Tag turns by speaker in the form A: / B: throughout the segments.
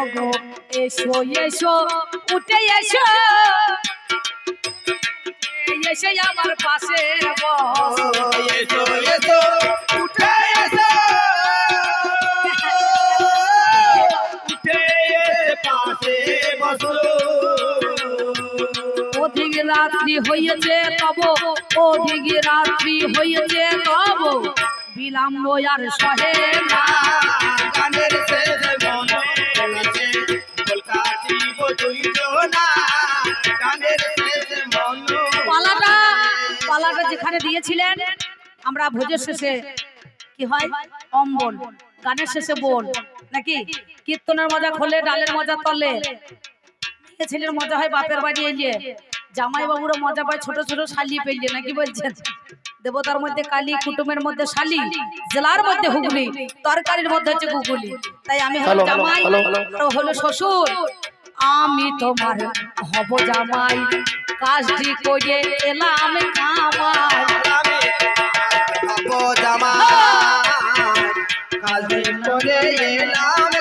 A: ওগো এসো এসো উঠে এসো। এসে আমার পাশে
B: এসো এসো উঠে এসো। উঠে এসে পাশে বসো।
A: অধিক রাত্রি হয়েছে তব অধিক রাত্রি হয়েছে তব। বিলম্ব আর সহে না।
B: গানের শেষে
A: পালাটা পালাটা যেখানে দিয়েছিলেন, আমরা ভোজের শেষে কি হয়? অম্বল, গানের শেষে বোল, নাকি? কীর্তনের মজা খোলে, ডালের মজা তলে। ছেলের মজা হয় বাপের বাড়ি এলিয়ে জামাই বাবুরও মজা পায়, ছোট ছোট শালি পেলে নাকি বলছেন? দেবতার মধ্যে কালী কুটুমের মধ্যে শালি জেলার মধ্যে হুগলি তরকারির মধ্যে হচ্ছে গুগলি। তাই আমি হলো জামাই হলো শ্বশুর। আমি তোমার হব জামাই। কাজটি করে এলাম কামাই।
B: হব জামা কাজে করে এলাম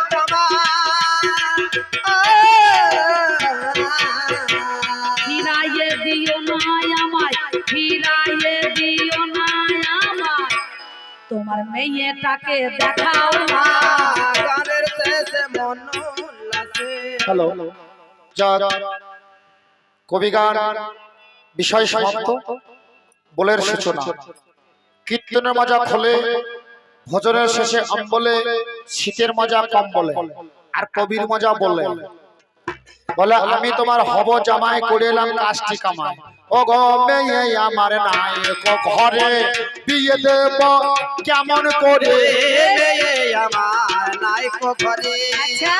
A: ফিরাইয়ে দিও না আমায় ফিরাইয়ে তোমার মেয়েটাকে দেখাও না
B: গানের শেষে মন
C: হ্যালো। যাক কবিগান বিষয় সমাপ্ত। বলের সূচনা। কীর্তনের মজা খোলে ভজনের শেষে অম্বলে শীতের মজা কম বলে আর কবির মজা বলে। বলে আমি তোমার হব জামায় করে এলাম কাজটি কামাই। ও গো মেয়ে আমার নায়ক ঘরে বিয়ে দেব। কেমন করে?
B: মেয়ে আমার নাইকো ঘরে
A: আচ্ছা।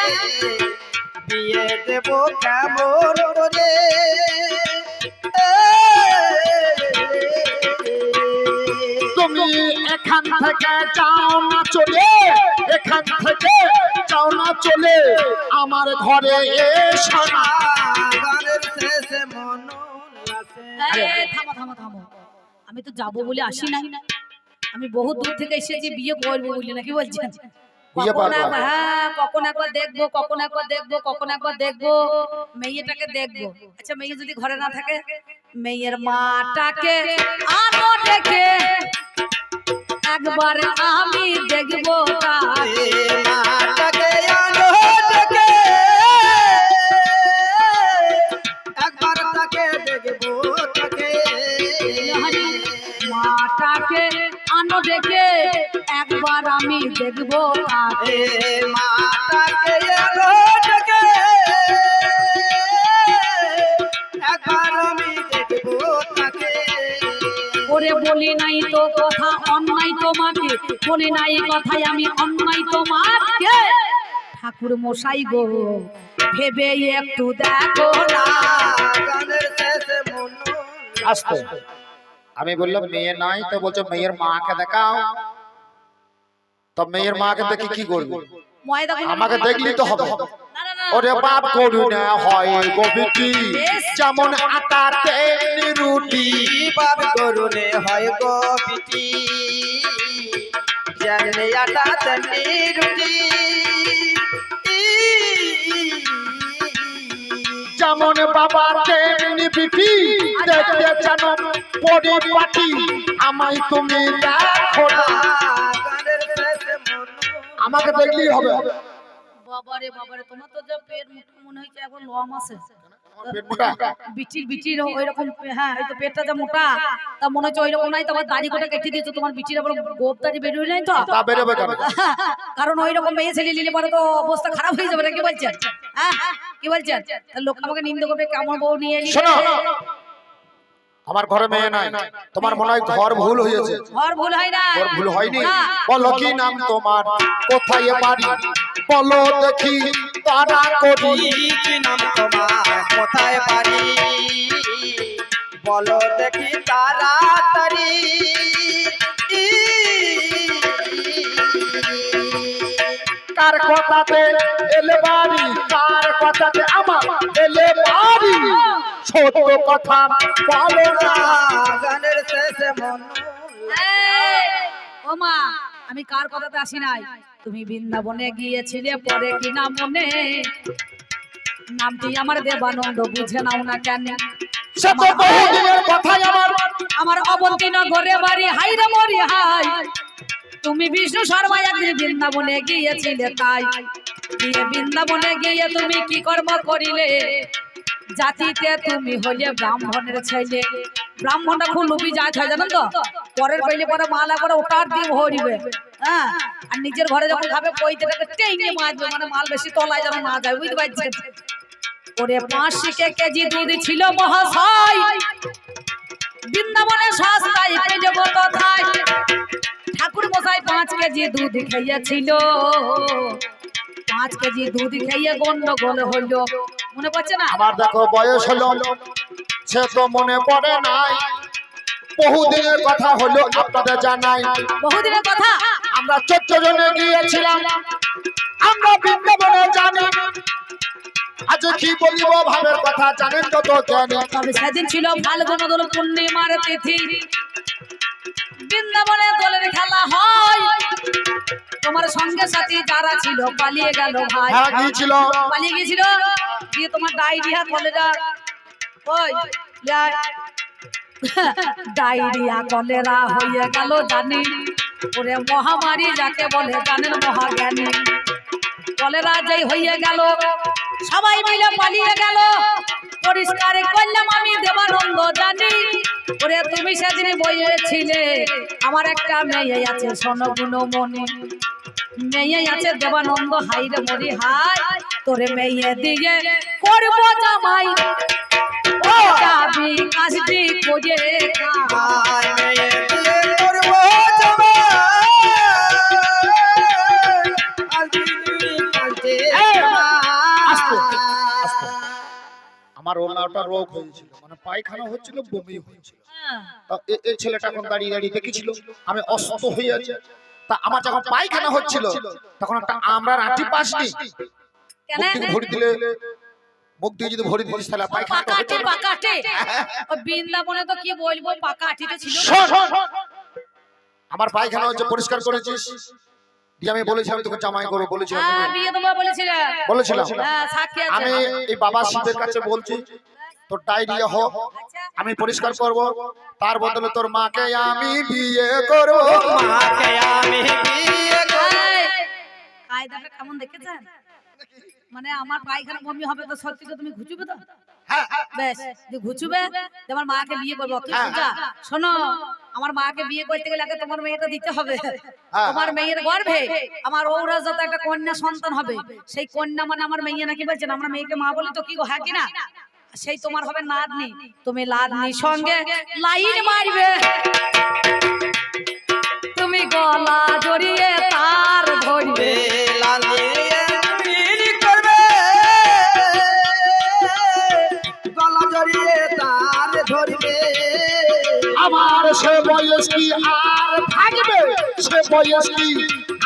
B: বিয়ে দেব কেমন করে?
C: তুমি এখান থেকে যাও না চলে এখান থেকে যাও না চলে। আমার ঘরে এসো না।
B: গানের শেষে মন
A: থামো থামো থামো। আমি তো যাব বলে আসি নাই আমি বহু দূর থেকে এসেছি বিয়ে করব বলে। নাকি বলছেন কখন? একবার- হ্যাঁ কখন দেখব কখন একবার দেখব কখন একবার দেখব। মেয়েটাকে দেখব। আচ্ছা মেয়ে যদি ঘরে না থাকে মেয়ের মাটাকে আনো ডেকে একবার আমি দেখব তাকে।
B: দেখব তাকে এ মাটাকে আনো ডেকে। একবার আমি দেখব তাকে।
A: ওরে বলি নাই তো কথা অন্যায় তোমাকে। বলি নাই কথাই আমি অন্যায় তোমাকে। ঠাকুর মশাই গো ভেবে একটু দেখো না।
B: গানের শেষে মন
C: আসতে। আমি বললাম মেয়ে নাই তো বলছো মেয়ের মাকে দেখাও। তো মেয়ের মাকে দেখে কি করব?
A: ময়দা গুলো-
C: আমাকে দেখলি তো হবে।
A: না, না, না।
C: ওরে বাপ করুণা হয় গোবিটি যেমন আটা তেমনি রুটি।
B: বাপ গরুনে হয় গো বিটি যেমনি আটা তেমনি রুটি।
C: যেমন বাবা তেমনি বিটি দেখতে যেন পরিপাটি। আমায় তুমি দেখো না। আমাকে দেখলেই হবে।
A: বাবারে বাবারে তোমার তো যা পেট মোটা মনে হয়েছে এখন লম আছে। বিচির বিচির ওই হ্যাঁ এই তো পেটটা যা মোটা তা মনে হচ্ছে ওই রকম নাই তোমার দাড়ি কোটা কেটে দিয়েছ তোমার বিচির আবার গোপ দাড়ি বেরোয় নাই তো?
C: তা বেরোবে
A: কারণ ওই রকম মেয়ে ছেলে নিলে পরে তো অবস্থা খারাপ হয়ে যাবে না কি বলছেন? হ্যাঁ কি বলছেন? তা লোক আমাকে নিন্দে করবে কেমন বউ নিয়ে এলি
C: শোনো আমার ঘরে মেয়ে নাই। তোমার মনে হয় ঘর ভুল হয়েছে?
A: ঘর ভুল হয় না
C: ঘর ভুল হয়নি?
A: না।
C: বলো কি নাম তোমার? কোথায় এ বাড়ি? বলো দেখি। তারা করি।
B: কি নাম তোমার? কোথায় বাড়ি? বলো দেখি তাড়াতাড়ি।
C: কার কথাতে এলে বাড়ি? কার কথাতে আমার এলে বাড়ি? ছোট কথা বলো না।
B: গানের শেষে মন।
A: এই, ও মা আমি কার কথাতে আসি নাই? তুমি বৃন্দাবনে গিয়েছিলে পরে কি না মনে নামটি আমার দেবানন্দ বুঝে নাও না কেন?
C: কথাই আমার
A: আমার অবন্তী নগরে বাড়ি। হাই রে মরি হাই তুমি বিষ্ণু শর্মা একদিন বৃন্দাবনে গিয়েছিলে তাই। গিয়ে বৃন্দাবনে গিয়ে তুমি কি কর্ম করিলে? জাতিতে তুমি হলে ব্রাহ্মণের ছেলে। ব্রাহ্মণটা খুব হয়, জানেন তো? পরের কইলে পরে মালা করে ওটার দিয়ে হ্যাঁ? আর নিজের ঘরে যখন খাবে মানে মাল বেশি তলায় যেন না যায়, বুঝতে ওরে কেজি দুধ ছিল মহাশয়। বৃন্দাবনে সস্তায় যাব তথায় ঠাকুর মশাই পাঁচ কেজি দুধ খাইয়েছিল। পাঁচ কেজি দুধ খাইয়ে গন্ডগোল হলো মনে পড়ছে না?
C: আমার দেখো বয়স হলো। সে তো মনে পড়ে নাই। বহুদিনের কথা হলো আপনাদের জানাই।
A: বহুদিনের কথা?
C: আমরা চোদ্দ জনে গিয়েছিলাম। আমরা বৃন্দাবনে জানি। আজ কি বলিব ভাবের কথা জানেন যত জ্ঞানী
A: সেদিন ছিল ফাল্গুন পূর্ণিমার তিথি। বৃন্দাবনে দলের খেলা হয়। তোমার সঙ্গে সাথে যারা ছিল পালিয়ে গেল ভাই।
C: গিয়েছিল।
A: পালিয়ে গিয়েছিল? দিয়ে তোমার ডায়রিয়া কলেরা ওই ডায়রিয়া কলেরা হয়ে গেল জানি। ওরে মহামারী যাকে বলে জানেন মহাজ্ঞানী। কলেরা যেই হয়ে গেল সবাই মিলে পালিয়ে গেল। পরিষ্কার করলাম আমি দেবানন্দ জানি। ওরে তুমি সেদিন বইয়েছিলে আমার একটা মেয়ে আছে সোন মনে মেয়ে আছে দেবানন্দ, হাই রে মরি হাই। তোরে মেয়ে দিয়ে করব জামাই। ও যাবি খোঁজে খা।
B: মেয়ে
C: আমার রোগ হয়েছিল মানে পায়খানা হচ্ছিল বমি হয়েছিল
A: হ্যাঁ।
C: তা এই ছেলেটা এখন দাঁড়িয়ে দাঁড়িয়ে দেখেছিল আমি অসুস্থ হয়ে আছি তা আমার যখন পায়খানা হচ্ছিল তখন একটা আমরা আটি পাসনি ভরি দিলে মুখ দিয়ে যদি ভরি দিলিস তাহলে
A: পাকাটে। পাকাটে বৃন্দাবনে তো কি বলব পাকাটিতে ছিল।
C: আমার পায়খানা হচ্ছে পরিষ্কার করেছিস দিয়ে আমি বলেছিলাম তোকে জামাই করব বলেছিলাম
A: হ্যাঁ
C: তোকে।
A: বিয়ে তোমার বলেছিলে
C: বলেছিলাম।
A: হ্যাঁ সাক্ষী আছে।
C: আমি এই বাবা শিবের কাছে বলছি তোর ডায়রিয়া হোক আমি পরিষ্কার করব। তার বদলে তোর মাকে আমি বিয়ে করব।
B: মাকে আমি বিয়ে করব।
A: কায়দাটা কেমন দেখেছেন? মানে আমার পায়খানা বমি হবে তো সত্যি তো তুমি ঘুচুবে তো?
C: হ্যাঁ
A: বেশ যে ঘুচুবে যে আমার মাকে বিয়ে করব
C: হ্যাঁ,
A: সোজা। শোনো আমার মাকে বিয়ে করতে গেলে আগে তোমার মেয়েটা দিতে হবে।
C: হ্যাঁ,
A: তোমার মেয়ের গর্ভে আমার ওরা যত একটা কন্যা সন্তান হবে সেই কন্যা মানে আমার মেয়ে নাকি বলছেন আমরা মেয়েকে মা বলি তো কি গো হ্যাঁ কিনা সেই তোমার হবে নাতনি তুমি লাদনি সঙ্গে লাইন মারবে। তুমি গলা জড়িয়ে তার ধরবে।
C: বয়স কি আর থাকবে সে বয়স কি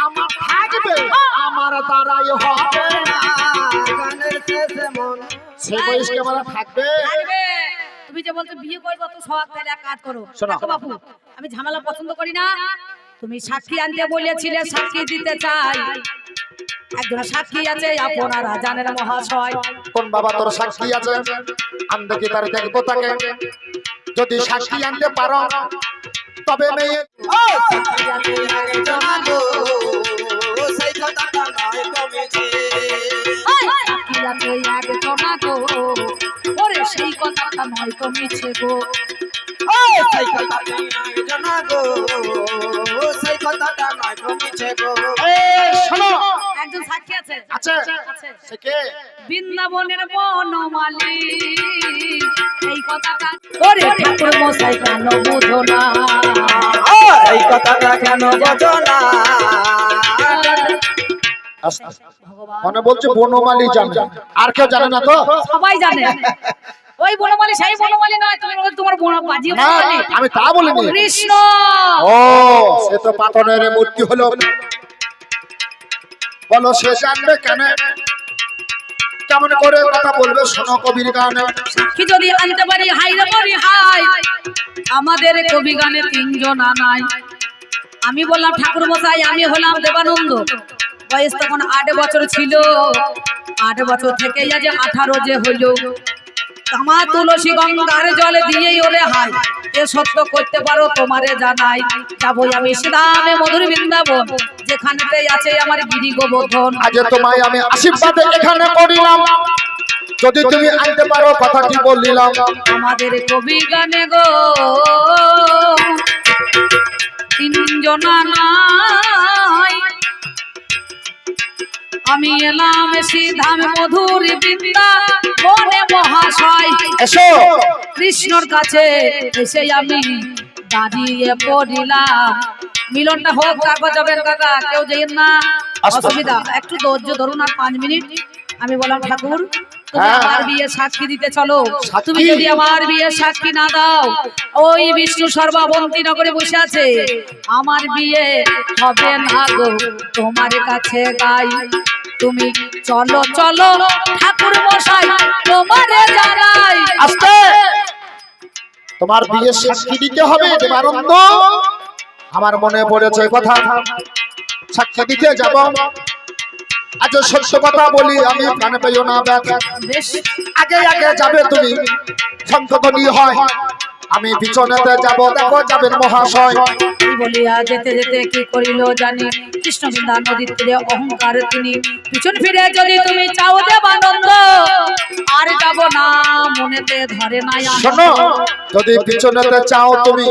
C: আমার থাকবে আমার দ্বারাই হবে না।
B: গানের শেষে মন
C: সে বয়স কি আমার থাকবে।
A: তুমি যে বলছো বিয়ে করব তো সব তাহলে এক কাজ করো। দেখো বাপু আমি ঝামেলা পছন্দ করি না। তুমি সাক্ষী আনতে বলেছিলে সাক্ষী দিতে চাই। একজন সাক্ষী আছে আপনারা জানেন মহাশয়।
C: কোন বাবা তোর সাক্ষী আছে? আমি দেখি তার দেখব তাকে? যদি সাক্ষী আনতে পারো তবে মেয়ে
B: সেই কথাটা নয় কমেছে
A: গো। সেই কথাটা নয়
B: কমেছে গো।
C: শোনো।
A: একজন সাক্ষী আছে?
C: সে কে?
A: বৃন্দাবনের বনমালী। এই কথাটা ওরে ঠাকুর মশাই কেন বুঝো না?
B: এই কথাটা কেন বোঝো না?
A: ভগবান
C: মনে বলছে বনমালী জানে। আর কেউ জানে না তো?
A: সবাই জানে। ওই বনমালী সেই বনমালী নয় তুমি বলছো তোমার বন বাজি
C: আমি তা বলিনি।
A: কৃষ্ণ!
C: ও সে তো পাথরের মূর্তি হলো। বলো সে জানবে কেন? কেমন করে কথা বলবে শোনো কবির গানে।
A: সাক্ষী যদি আনতে পারি হাই রে হাই আমাদের কবি গানে তিনজন আনাই আমি বললাম, ঠাকুর মশাই, আমি হলাম দেবানন্দ। বয়স তখন আট বছর ছিল। আট বছর থেকে আজ আঠারো যে হইল তামা তুলসী গঙ্গার জলে দিয়েই ওরে হাই এ সত্য করতে পারো তোমারে জানাই। যাব আমি সিধামে মধুর বৃন্দাবন যেখানেতে আছে আমার গিরি গোবর্ধন।
C: আজ তোমায় আমি আশীর্বাদ এখানে করিলাম। যদি তুমি আনতে পারো কথাটি বলিলাম।
A: আমাদের কবি গানে গো তিনজনা নাই আমি এলাম সিধাম মধুর বৃন্দা মনে মহাশয়
C: এসো
A: কৃষ্ণর কাছে এসে আমি দাঁড়িয়ে পড়িলাম মিলনটা হোক তারপর যাবেন কাকা কেউ যেন না। অসুবিধা একটু ধৈর্য ধরুন আর পাঁচ মিনিট আমি বললাম ঠাকুর। আমার বিয়ে সাক্ষী দিতে চলো। তুমি যদি আমার বিয়ে সাক্ষী না দাও ওই বিষ্ণু সর্বাবন্তী নগরে বসে আছে। আমার বিয়ে হবে না গো তোমার কাছে গাই। তুমি চলো চলো ঠাকুর মশাই তোমারে জানাই।
C: আস্তে! তোমার বিয়ে সাক্ষী দিতে হবে দেবানন্দ আমার মনে পড়েছে কথা। সাক্ষী দিতে যাব। আজ সত্য কথা বলি আমি প্রাণে পেও না ব্যথা আগে আগে যাবে তুমি। সংকটনী হয়। আমি পিছনেতে যাব দেখো যাবেন মহাশয়।
A: বলিয়া যেতে যেতে কি করিল জানি। কৃষ্ণবিন্দা নদীর তীরে অহংকার তিনি। পিছন ফিরে যদি তুমি চাও দেবানন্দ আর যাব না মনেতে ধরে নাই
C: শোনো যদি পিছনেতে চাও তুমি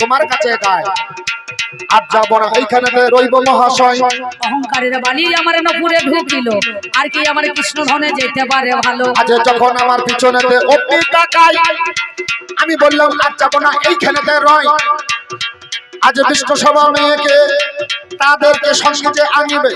C: তোমার কাছে গায়। আর যাব না এইখানেতে রইব মহাশয়।
A: অহংকারীরা বালি আমার নপুরে ঢুকিল। আর কি আমার কৃষ্ণ ধনে যেতে পারে ভালো?
C: আজ যখন আমার পিছনেতে অগ্নি কাকাই আমি বললাম আর যাব না এইখানেতে রয়। আজ বিষ্ণু সভা মেয়েকে তাদেরকে সঙ্গীতে আনিবে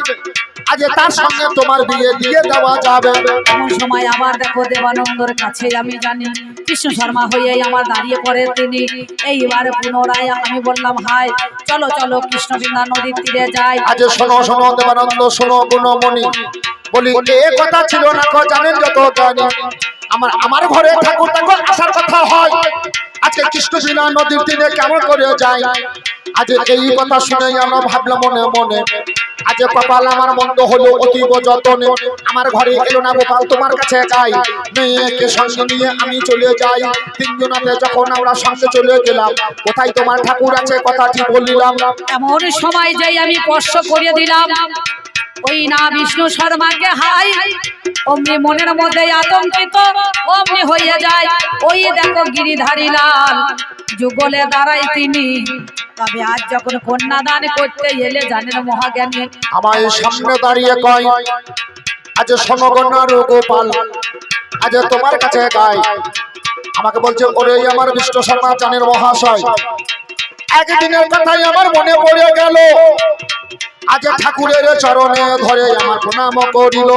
C: আজ তার সঙ্গে তোমার বিয়ে দিয়ে দেওয়া যাবে।
A: এমন সময় আবার দেখো দেবানন্দর কাছে আমি জানি। কৃষ্ণ শর্মা হয়ে আমার দাঁড়িয়ে পড়ে তিনি। এইবার পুনরায় আমি বললাম হাই চলো চলো কৃষ্ণবিন্দা নদীর তীরে যাই।
C: আজ শোনো শোনো দেবানন্দ শোনো গুণমণি বলি এ কথা ছিল না জানেন যত জানি আমার আমার ঘরে ঠাকুর দেখো আসার কথা হয়। আজকে কৃষ্ণশিলা নদীর তীরে কেমন করে যাই? আজ এই কথা শুনে আমরা ভাবলাম মনে মনে। আজ কপাল আমার মন্দ হলো, অতীব যতনে। আমার ঘরে এলো না গোপাল, তোমার কাছে যাই। মেয়েকে সঙ্গে নিয়ে আমি চলে যাই। তিনজনাতে যখন আমরা সঙ্গে চলে গেলাম, কোথায় তোমার ঠাকুর আছে? কথাটি বলিলাম।
A: এমন সময় যাই আমি স্পর্শ করে দিলাম। ওই না বিষ্ণু শর্মাকে হাই। অমনি মনের মধ্যে আতঙ্কিত, অমনি হয়ে যায়। ওই দেখো গিরিধারী লাল, যুগলে দাঁড়াই তিনি। তবে আজ যখন কন্যাদান করতে এলে জানেন মহাজ্ঞানী,
C: আমায় সামনে দাঁড়িয়ে কয়, আজ সমগণার গোপাল আজ তোমার কাছে গায় আমাকে বলছে, ওরে আমার বিষ্ণু শর্মা, জানের মহাশয়, একদিনের কথাই আমার মনে পড়ে গেল। আজ ঠাকুরের চরণে ধরে আমার প্রণাম করিল।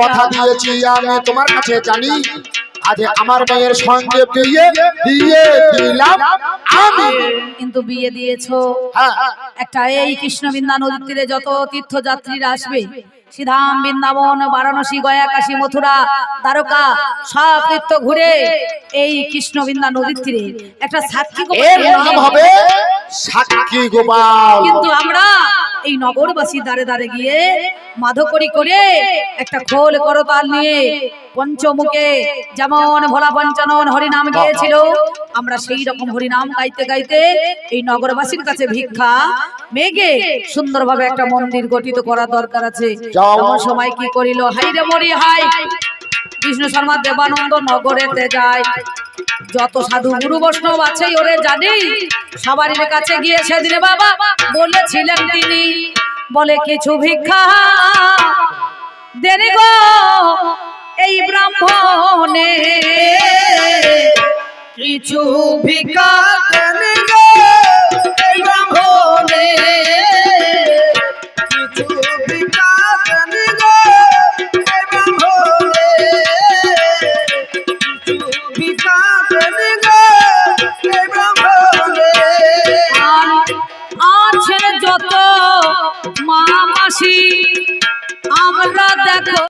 C: কথা দিয়েছি আমি তোমার কাছে জানি। আজ আমার মেয়ের সঙ্গে বিয়ে দিয়ে দিলাম আমি।
A: কিন্তু বিয়ে দিয়েছ।
C: হ্যাঁ।
A: একটা এই কৃষ্ণবিন্দা নদীর তীরে যত তীর্থযাত্রীরা আসবে সিধাম বৃন্দাবন বারাণসী গয়া কাশী মথুরা দ্বারকা সব তীর্থ ঘুরে এই কৃষ্ণবিন্দা নদীর তীরে একটা সাক্ষী গোপাল
C: নাম হবে সাক্ষী গোপাল।
A: কিন্তু আমরা এই নগরবাসী দাঁড়ে দাঁড়ে গিয়ে মাধকরি করে একটা খোল করতাল নিয়ে পঞ্চমুখে যেমন ভোলা পঞ্চানন হরিনাম গিয়েছিল আমরা সেই রকম হরিনাম গাইতে গাইতে এই নগরবাসীর কাছে ভিক্ষা মেঘে সুন্দরভাবে একটা মন্দির গঠিত করা দরকার আছে। সময় কি করিল? হাই রে মরি হাই কৃষ্ণ শর্মা দেবানন্দ নগরেতে যায়। যত সাধু গুরু বৈষ্ণব আছে ওরে জানি সবারই কাছে গিয়ে সেদিনে বাবা বলেছিলেন তিনি। বলে কিছু ভিক্ষা দেরি গো এই ব্রাহ্মণে। কিছু ভিক্ষা